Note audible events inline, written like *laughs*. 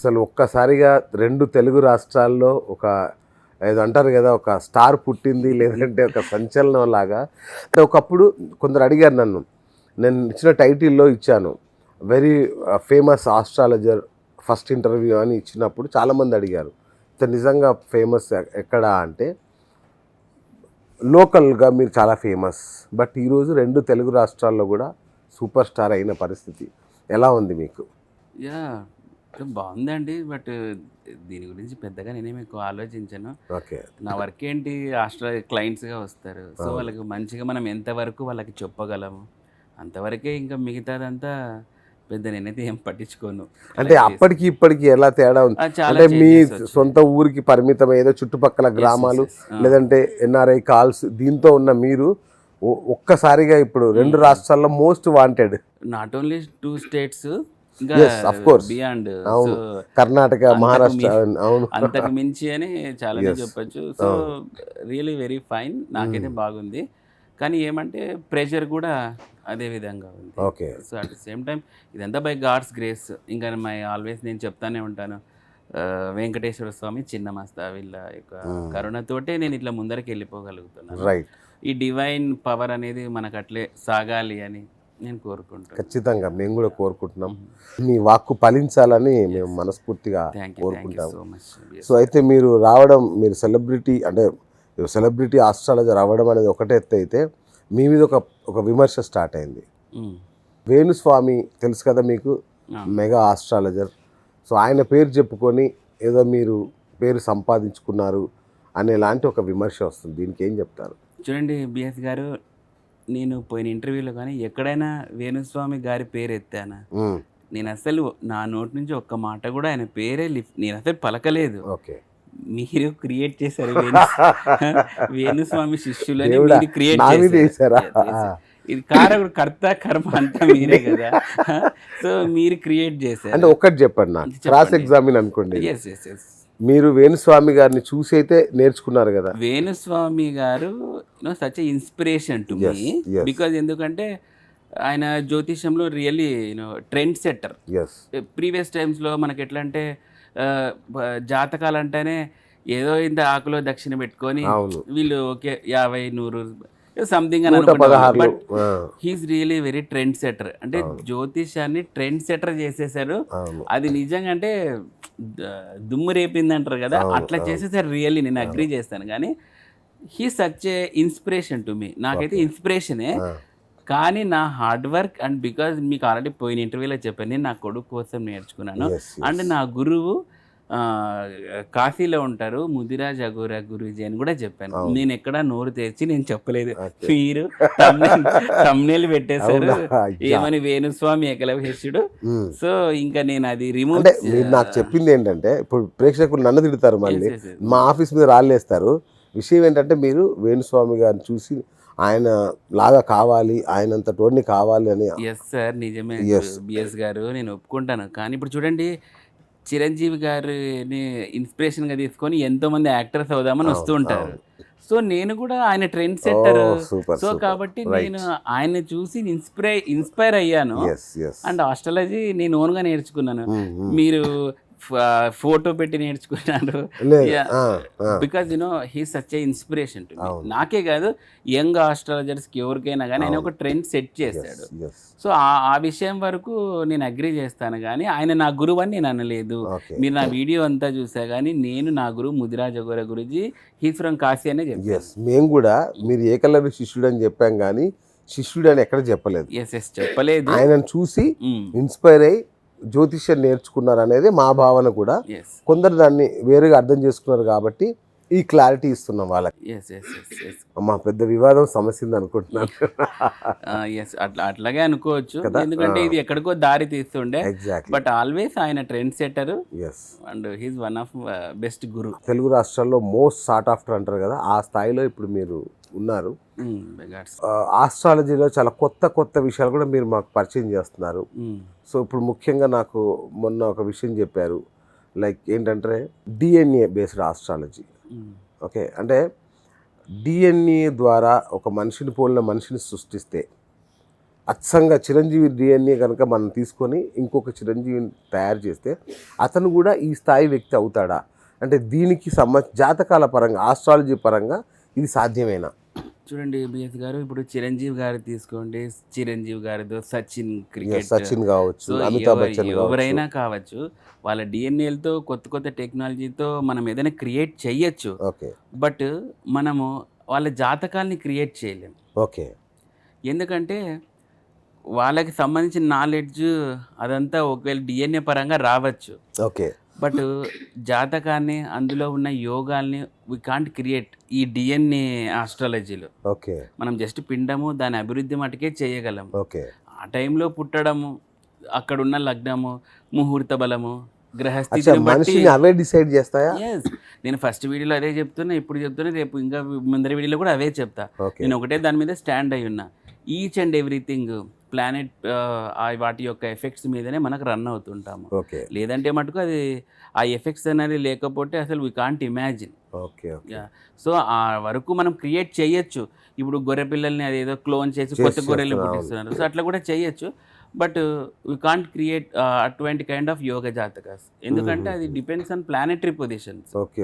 అసలు ఒక్కసారిగా రెండు తెలుగు రాష్ట్రాల్లో ఒక ఏదో అంటారు కదా ఒక స్టార్ పుట్టింది లేదంటే ఒక సంచలనం లాగా. ఒకప్పుడు కొందరు అడిగారు నన్ను నేను ఇచ్చిన టైటిల్లో ఇచ్చాను very famous astrologer first interview అని ఇచ్చినప్పుడు చాలామంది అడిగారు ఇతను నిజంగా ఫేమస్ ఎక్కడా? అంటే లోకల్గా మీరు చాలా ఫేమస్ బట్ ఈరోజు రెండు తెలుగు రాష్ట్రాల్లో కూడా సూపర్ స్టార్ అయిన పరిస్థితి. ఎలా ఉంది మీకు? యా బాగుందండి. బట్ దీని గురించి పెద్దగా నేనేం ఎక్కువ ఆలోచించాను. ఓకే. నా వర్క్ ఏంటి హాస్టల్ క్లయింట్స్గా వస్తారు. సో వాళ్ళకి మంచిగా మనం ఎంతవరకు వాళ్ళకి చెప్పగలము అంతవరకే ఇంకా మిగతాదంతా పెద్ద నేనైతే ఏం పట్టించుకోను. అంటే అప్పటికి ఇప్పటికి ఎలా తేడా ఉంది అంటే మీ. సొంత ఊరికి పరిమితం ఏదో చుట్టుపక్కల గ్రామాలు. లేదంటే ఎన్ఆర్ఐ కాల్స్ దీంతో ఉన్న మీరు ఒక్కసారిగా ఇప్పుడు రెండు రాష్ట్రాల్లో most wanted. Not only two states beyond అవును. కర్ణాటక మహారాష్ట్ర అవును. *laughs* అంతకు మించి అని చాలా. చెప్పొచ్చు. సో రియలీ వెరీ ఫైన్ నాకైతే బాగుంది. కానీ ఏమంటే ప్రెషర్ కూడా అదే విధంగా ఉంది. Okay so at the same time ఇదంతా బై గాడ్స్ గ్రేస్ ఇంకా మై ఆల్వేస్ నేను చెప్తానే ఉంటాను. వెంకటేశ్వర స్వామి చిన్న మస్తా వీళ్ళ యొక్క కరుణతోటే నేను ఇట్లా ముందరికి వెళ్ళిపోగలుగుతున్నాను రైట్ ఈ డివైన్ పవర్ అనేది మనకు అట్లే సాగాలి అని నేను కోరుకుంటాను. ఖచ్చితంగా మేము కూడా కోరుకుంటున్నాం. మీ వాక్కు ఫలించాలని మేము మనస్ఫూర్తిగా కోరుకుంటాం. సో అయితే మీరు రావడం మీరు సెలబ్రిటీ అంటే సెలబ్రిటీ ఆస్ట్రాలజర్ అవ్వడం అనేది ఒకటే ఎత్తు అయితే మీ మీద ఒక ఒక విమర్శ స్టార్ట్ అయింది. వేణుస్వామి తెలుసు కదా మీకు మెగా ఆస్ట్రాలజర్. సో ఆయన పేరు చెప్పుకొని ఏదో మీరు పేరు సంపాదించుకున్నారు అనేలాంటి ఒక విమర్శ వస్తుంది. దీనికి ఏం చెప్తారు? చూడండి బిఎస్ గారు నేను పోయిన ఇంటర్వ్యూలో కానీ ఎక్కడైనా వేణుస్వామి గారి పేరు ఎత్తానా. నేను అసలు నా నోటి నుంచి ఒక్క మాట కూడా ఆయన పేరే లిఫ్ట్ నేను అసలు పలకలేదు. ఓకే. మీరు క్రియేట్ చేశారు వేణు *laughs* వేణుస్వామి శిష్యులని మీరు క్రియేట్ వేశారా? ఇది కారకుడు కర్త కర్మ అంతా మీరే కదా. *laughs* సో మీరు క్రియేట్ అంటే చేశారు చెప్పండి నాకు. చెప్పండి. క్రాస్ ఎగ్జామిన్ అనుకోండి ఎస్ ఎస్ ఎస్ మీరు వేణుస్వామి గారిని చూసి అయితే నేర్చుకున్నారు కదా. వేణుస్వామి గారు no such inspiration to me. Because ఎందుకంటే ఆయన జ్యోతిషంలో really you know trend setter previous టైమ్స్లో మనకి ఎట్లా అంటే జాతకాలు అంటేనే ఏదో ఇంత ఆకులో దక్షిణ పెట్టుకొని వీళ్ళు ఓకే యాభై నూరు సంథింగ్ అని but he's really very trend setter అంటే జ్యోతిషాన్ని ట్రెండ్ సెటర్ చేసేసారు అది నిజంగా అంటే దుమ్ము రేపింది అంటారు కదా అట్లా చేసేసారు రియల్లీ నేను అగ్రి చేస్తాను. కానీ he such a inspiration to me నాకైతే ఇన్స్పిరేషనే కానీ నా హార్డ్ వర్క్ అండ్ బికాజ్ మీకు ఆల్రెడీ పోయిన ఇంటర్వ్యూలో చెప్పాను నేను నా కొడుకు కోసం నేర్చుకున్నాను. అండ్ నా గురువు కాశీలో ఉంటారు ముదిరాజ్ అగోరా గురూజీ అని కూడా చెప్పాను. నేను ఎక్కడ నోరు తెరిచి నేను చెప్పలేదు. మీరు తమ్నేలు పెట్టేశారు. ఏమని వేణుస్వామి ఏకలవ్యసుడు మ్మ్. సో ఇంకా నేను అది రిమూవ్ నాకు చెప్పింది ఏంటంటే ఇప్పుడు ప్రేక్షకులు నన్ను తిడతారు మళ్ళీ. మా ఆఫీస్ మీద రాళ్ళేస్తారు విషయం ఏంటంటే మీరు వేణుస్వామి గారిని చూసి ఆయన లాగా కావాలి ఆయనంత టోడ్ని కావాలి అని ఎస్ సార్ నిజమే. బిఎస్ గారు నేను ఒప్పుకుంటాను కానీ ఇప్పుడు చూడండి చిరంజీవి గారిని ఇన్స్పిరేషన్గా తీసుకొని ఎంతో మంది యాక్టర్స్ అవుదామని వస్తూ ఉంటారు. సో నేను కూడా ఆయన ట్రెండ్ సెట్టర్ సో. కాబట్టి. నేను ఆయన చూసి ఇన్స్పైర్ ఇన్స్పైర్ అయ్యాను. అండ్ ఆస్ట్రాలజీ నేను ఓన్గా నేర్చుకున్నాను. మీరు ఫోటో పెట్టి ఆ. Because you know he such a inspiration to. నాకే కాదు యంగ్ ఆస్ట్రాలజర్స్కి ఎవరికైనా కానీ ఆయన ఒక ట్రెండ్ సెట్ చేశాడు. సో ఆ విషయం వరకు నేను అగ్రి చేస్తాను కానీ ఆయన నా గురువు అని నేను అనలేదు. మీరు నా వీడియో అంతా చూసా కానీ నేను నా గురువు ముదిరాజ్ అగోర గురుజీ హీస్ ఫ్రమ్ కాశీ అనే చెప్పాను. మేము కూడా మీరు ఏకలవ్య శిష్యుడు అని చెప్పాం కానీ శిష్యుడు అని ఎక్కడ చెప్పలేదు. ఎస్ ఎస్ చెప్పలేదు. ఆయనను చూసి ఇన్స్పైర్ అయ్యి జ్యోతిష్యం నేర్చుకున్నారు అనేది మా భావన కూడా. కొందరు దాన్ని వేరుగా అర్థం చేసుకున్నారు కాబట్టి ఈ క్లారిటీ ఇస్తున్నాం వాళ్ళకి. అమ్మా పెద్ద వివాదం సమస్య అనుకుంటున్నాను. అట్లా అట్లాగే అనుకోవచ్చు? ఎందుకంటే. ఇది ఎక్కడికో దారి తీస్తుండే. బట్ ఆల్వేస్ ఆయన trend setter yes and he's one of best guru Telugu రాష్ట్రాల్లో మోస్ట్ సార్ట్ ఆఫ్టర్ అంటారు కదా ఆ స్థాయిలో ఇప్పుడు మీరు ఉన్నారు. ఆ, ఆస్ట్రాలజీలో చాలా కొత్త కొత్త విషయాలు కూడా మీరు మాకు పరిచయం చేస్తున్నారు. సో ఇప్పుడు ముఖ్యంగా నాకు మొన్న ఒక విషయం చెప్పారు. లైక్ ఏంటంటే డిఎన్ఏ బేస్డ్ ఆస్ట్రాలజీ ఓకే. అంటే డిఎన్ఏ ద్వారా ఒక మనిషిని పోలిన మనిషిని సృష్టిస్తే అచ్చంగా చిరంజీవి డిఎన్ఏ కనుక మనం తీసుకొని ఇంకొక చిరంజీవిని తయారు చేస్తే అతను కూడా ఈ స్థాయి వ్యక్తి అవుతాడా? అంటే దీనికి సంబంధ జాతకాల పరంగా ఆస్ట్రాలజీ పరంగా ఇది సాధ్యమేనా? చూడండి బిఎస్ గారు ఇప్పుడు చిరంజీవి గారు తీసుకోండి. చిరంజీవి గారితో సచిన్ క్రికెట్. సచిన్ కావచ్చు అమితాబ్ బచ్చన్ ఎవరైనా కావచ్చు వాళ్ళ డిఎన్ఏలతో కొత్త కొత్త టెక్నాలజీతో మనం ఏదైనా క్రియేట్ చెయ్యొచ్చు ఓకే. బట్ మనము వాళ్ళ జాతకాల్ని క్రియేట్ చేయలేం ఓకే. ఎందుకంటే వాళ్ళకి సంబంధించిన నాలెడ్జ్ అదంతా ఒకవేళ డిఎన్ఏ పరంగా రావచ్చు. ఓకే. బట్ జాతకాన్ని అందులో ఉన్న యోగాల్ని వి కాంట్ క్రియేట్ ఈ డిఎన్ఏ ఆస్ట్రాలజీలో ఓకే. మనం జస్ట్ పిండము దాని అభివృద్ధి మటుకే చేయగలం. ఓకే. ఆ టైంలో పుట్టడము అక్కడున్న లగ్నము ముహూర్త బలము అచ్చా గ్రహస్థితిని బట్టి మనిషిని అవే డిసైడ్ చేస్తాయా. నేను ఫస్ట్ వీడియోలో అదే చెప్తున్నా ఇప్పుడు చెప్తున్నా రేపు ఇంకా ముందర వీడియోలో కూడా అవే చెప్తా. నేను ఒకటే దాని మీద స్టాండ్ అయి ఉన్నా ఈచ్ అండ్ ఎవ్రీథింగ్ ప్లానెట్ వాటి యొక్క ఎఫెక్ట్స్ మీదనే మనకు రన్ అవుతుంటాము. ఓకే. లేదంటే మటుకు అది ఆ ఎఫెక్ట్స్ అనేది లేకపోతే అసలు we can't imagine okay okay. So ఆ వరకు మనం క్రియేట్ చేయొచ్చు. ఇప్పుడు గొర్రె పిల్లల్ని అదేదో క్లోన్ చేసి కొత్త గొర్రెలు. పుట్టిస్తున్నారు. సో అట్లా కూడా చేయొచ్చు. బట్ వీ కాంట్ క్రియేట్ అటువంటి కైండ్ ఆఫ్ యోగ జాతకాస్. ఎందుకంటే అది depends on planetary positions okay.